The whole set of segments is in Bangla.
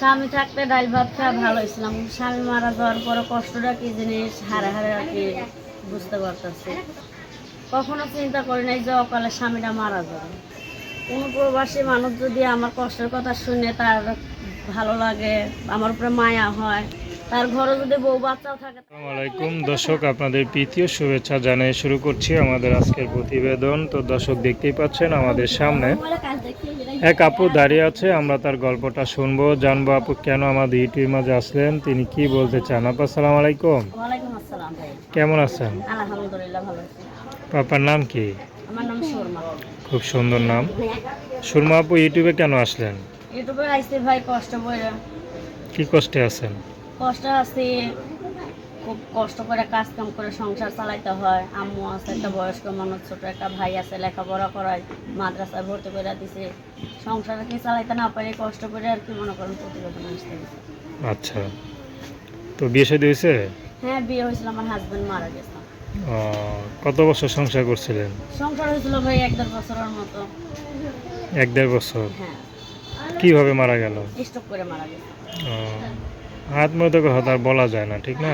স্বামী থাকতে ডাল ভাত খাওয়া ভালো ছিলাম স্বামী মারা যাওয়ার পরে কষ্টটা কি জিনিস? হারে হারে আর কি বুঝতে পারতেছি। কখনো চিন্তা করি নাই যে অকালে স্বামীটা মারা যাবে। কোনো প্রবাসী মানুষ যদি আমার কষ্টের কথা শুনে তার ভালো লাগে, আমার উপরে মায়া হয় তার ঘরে যদি বউ বাচ্চাও থাকে আলাইকুম। দর্শক আপনাদের প্রীতীয় শুভেচ্ছা জানিয়ে শুরু করছি আমাদের আজকের প্রতিবেদন। তো দর্শক দেখতেই পাচ্ছেন আমাদের সামনে এক আপু দাঁড়িয়ে আছে। আমরা তার গল্পটা শুনব জানব আপু কেন আমাদের ইউটিউবের মাঝে আসলেন তিনি কি বলতে চান? আপু আসসালামু আলাইকুম। ওয়ালাইকুম আসসালাম ভাই। কেমন আছেন? আলহামদুলিল্লাহ পাপার নাম কি? আমার নাম শর্মা খুব সুন্দর নাম। সুরমা আপু ইউটিউবে কেন আসলেন? ইউটিউবে আইসি ভাই কষ্ট কি কষ্টে আছেন? কষ্ট আছে খুব কষ্ট করে কাজ কাম করে সংসার চালাইতে হয়। আম্মু আছে একটা বয়স্ক মানুষ ছোট একটা ভাই আছে লেখাপড়া করায় মাদ্রাসায় ভর্তি করে দিছে। সংসার কি চালাইতে না পারে কষ্ট করে আর কি মনে করেন প্রতিবেদন আসতে আচ্ছা। তো বিয়ে শাদী হয়েছে? হ্যাঁ বিয়ে হয়েছিল আমার হাজবেন্ড মারা গেছে। কত বছর সংসার করছিলেন? সংসার হয়েছিল ভাই এক দেড় বছরের মতো। এক দেড় বছর? হ্যাঁ। কীভাবে মারা গেল? স্টক করে মারা ও, হাত মতো কথা আর বলা যায় না ঠিক না?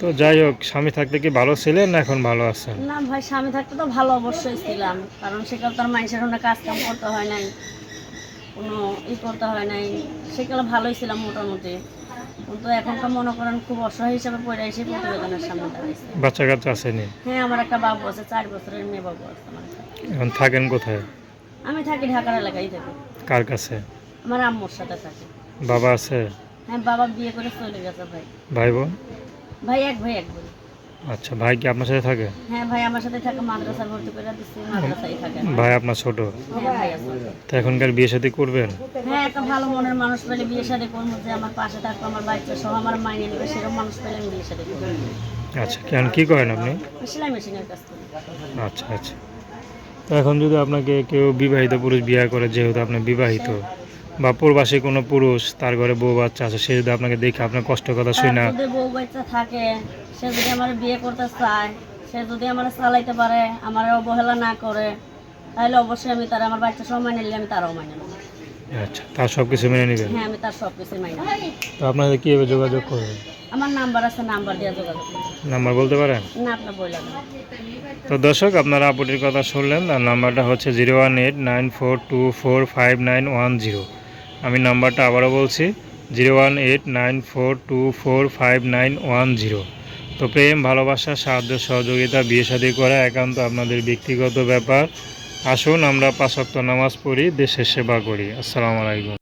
তো যাই হোক স্বামী থাকতে কি ভালো ছিলেন না এখন ভালো আছেন? না ভাই স্বামী থাকতে তো ভালো অবশ্যই ছিলাম কারণ সেকাল তার মানুষের অনেক কাজ কাম করতে হয় নাই কোনো ই করতে হয় নাই সেকালে ভালোই ছিলাম মোটামুটি। কিন্তু এখনকার মনে করেন খুব অসহায় হিসাবে পড়ে এসে প্রতিবেদনের সামনে দাঁড়িয়েছে বাচ্চা কাচ্চা আসেনি? হ্যাঁ আমার একটা বাবু আছে চার বছরের মেয়ে বাবু আছে আমার। এখন থাকেন কোথায়? আমি থাকি ঢাকার এলাকায় থাকি কার কাছে? আমার আম্মুর সাথে থাকি। বাবা আছে? হ্যাঁ বাবা বিয়ে করে চলে গেছে ভাই। ভাই বোন? ভাই এক ভাই এক আচ্ছা ভাই কি আপনার সাথে থাকে? হ্যাঁ ভাই আমার সাথে থাকে মাদ্রাসায় ভর্তি করে দিচ্ছি মাদ্রাসায় থাকে। ভাই আপনার ছোট? হ্যাঁ তো এখনকার বিয়ে সাথে করবেন? হ্যাঁ একটা ভালো মনের মানুষ পেলে বিয়ে শাদী করব যে আমার পাশে থাকব আমার বাচ্চা সহ আমার মাইনে নেবে সেরকম মানুষ পেলে আমি বিয়ে শাদী করব। আচ্ছা কেন কি করেন আপনি? সেলাই মেশিনের কাজ করি। আচ্ছা আচ্ছা। তো এখন যদি আপনাকে কেউ বিবাহিত পুরুষ বিয়ে করে যেহেতু আপনি বিবাহিত বা প্রবাসী কোনো পুরুষ তার ঘরে বউ বাচ্চা আছে সে যদি আপনাকে দেখে আপনার কষ্ট কথা শুনে না যদি বউ বাচ্চা থাকে সে যদি আমার বিয়ে করতে চায় সে যদি আমার চালাইতে পারে আমার অবহেলা না করে তাহলে অবশ্যই আমি তার আমার বাচ্চা সময় নিলে আমি তারও নেব। আচ্ছা তার সব কিছু মেনে নেবেন? হ্যাঁ আমি তার সব কিছু নেব। তো আপনাদের কীভাবে যোগাযোগ করবেন আমার নাম্বার আছে নাম্বার দিয়ে যোগাযোগ। নাম্বার বলতে পারেন? না তো দর্শক আপনারা আপুটির কথা শুনলেন আর নাম্বারটা হচ্ছে zero one eight nine four two four five nine one zero. আমি নাম্বারটা আবারও বলছি, zero one eight nine four two four five nine one zero. তো প্রেম, ভালোবাসা, সাহায্য, সহযোগিতা, বিয়ে শাদী করা একান্ত আপনাদের ব্যক্তিগত ব্যাপার। আসুন আমরা পাঁচক্ত নামাজ পড়ি দেশের সেবা করি। আসসালামু আলাইকুম।